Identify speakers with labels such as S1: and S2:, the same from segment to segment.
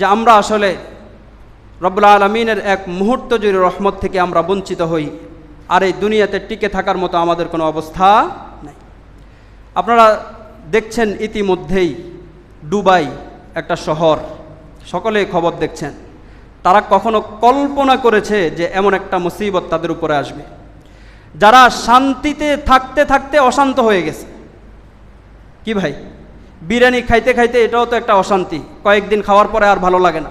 S1: যে আমরা আসলে রব্বুল আলমিনের এক মুহূর্ত জুড়ে রহমত থেকে আমরা বঞ্চিত হই, আর এই দুনিয়াতে টিকে থাকার মতো আমাদের কোনো অবস্থা নেই। আপনারা দেখছেন ইতিমধ্যেই দুবাই একটা শহর সকলে খবর দেখছেন। তারা কখনো কল্পনা করেছে যে এমন একটা মুসিবত তাদের উপরে আসবে। যারা শান্তিতে থাকতে থাকতে অশান্ত হয়ে গেছে। কি ভাই? বিরিয়ানি খাইতে খাইতে এটাও তো একটা অশান্তি। কয়েকদিন খাওয়ার পরে আর ভালো লাগে না।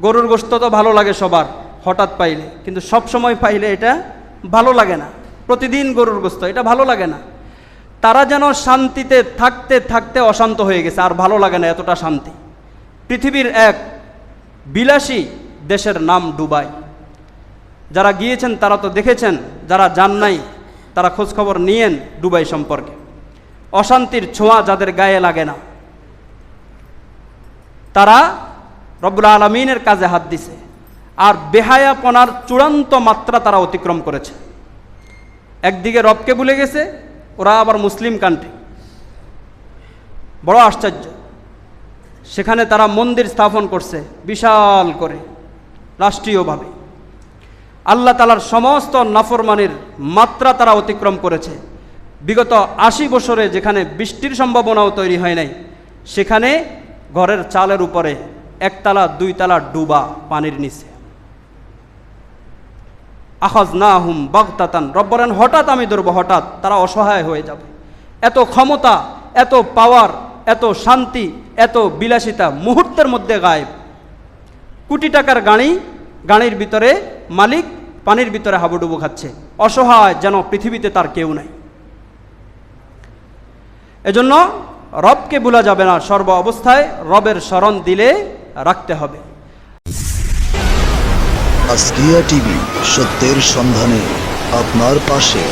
S1: গরুর গোস্ত তো ভালো লাগে সবার, হঠাৎ পাইলে। কিন্তু সব সময় পাইলে এটা ভালো লাগে না। প্রতিদিন গরুর গোস্ত এটা ভালো লাগে না। তারা যেন শান্তিতে থাকতে থাকতে অশান্ত হয়ে গেছে, আর ভালো লাগে না এতটা শান্তি। পৃথিবীর এক বিলাসী দেশের নাম দুবাই। যারা গিয়েছেন তারা তো দেখেছেন, যারা যান নাই, তারা খোঁজখবর নিয়েন দুবাই সম্পর্কে। অশান্তির ছোঁয়া যাদের গায়ে লাগে না। তারা রব্বুল আলমিনের কাজে হাত দিছে। আর বেহায়াপনার চূড়ান্ত মাত্রা তারা অতিক্রম করেছে। একদিকে রবকে ভুলে গেছে, ওরা আবার মুসলিম কান্ট্রি বড় আশ্চর্য। সেখানে তারা মন্দির স্থাপন করছে বিশাল করে, রাষ্ট্রীয়ভাবে। আল্লাহ তালার সমস্ত নাফরমানির মাত্রা তারা অতিক্রম করেছে। বিগত আশি বছরে যেখানে বৃষ্টির সম্ভাবনাও তৈরি হয় নাই, সেখানে ঘরের চালের উপরে একতলা, দুইতলা ডুবা পানির নিচে। আহজ না হুম বাগতাতান রব্বরেন হঠাৎ আমি ধরবো, হঠাৎ তারা অসহায় হয়ে যাবে। এত ক্ষমতা, এত পাওয়ার এত শান্তি, এত বিলাসিতা মুহূর্তের মধ্যে গায়েব। কোটি টাকার গাড়ি, গাড়ির ভিতরে মালিক পানির ভিতরে হাবুডুবু খাচ্ছে। অসহায় যেন পৃথিবীতে তার কেউ নাই। এজন্য রবকে ভুলা যাবে না, সর্ব অবস্থায় রবের স্মরণ দিলে রাখতে হবে।
S2: টিভি, সত্যের সন্ধানে আপনার পাশে।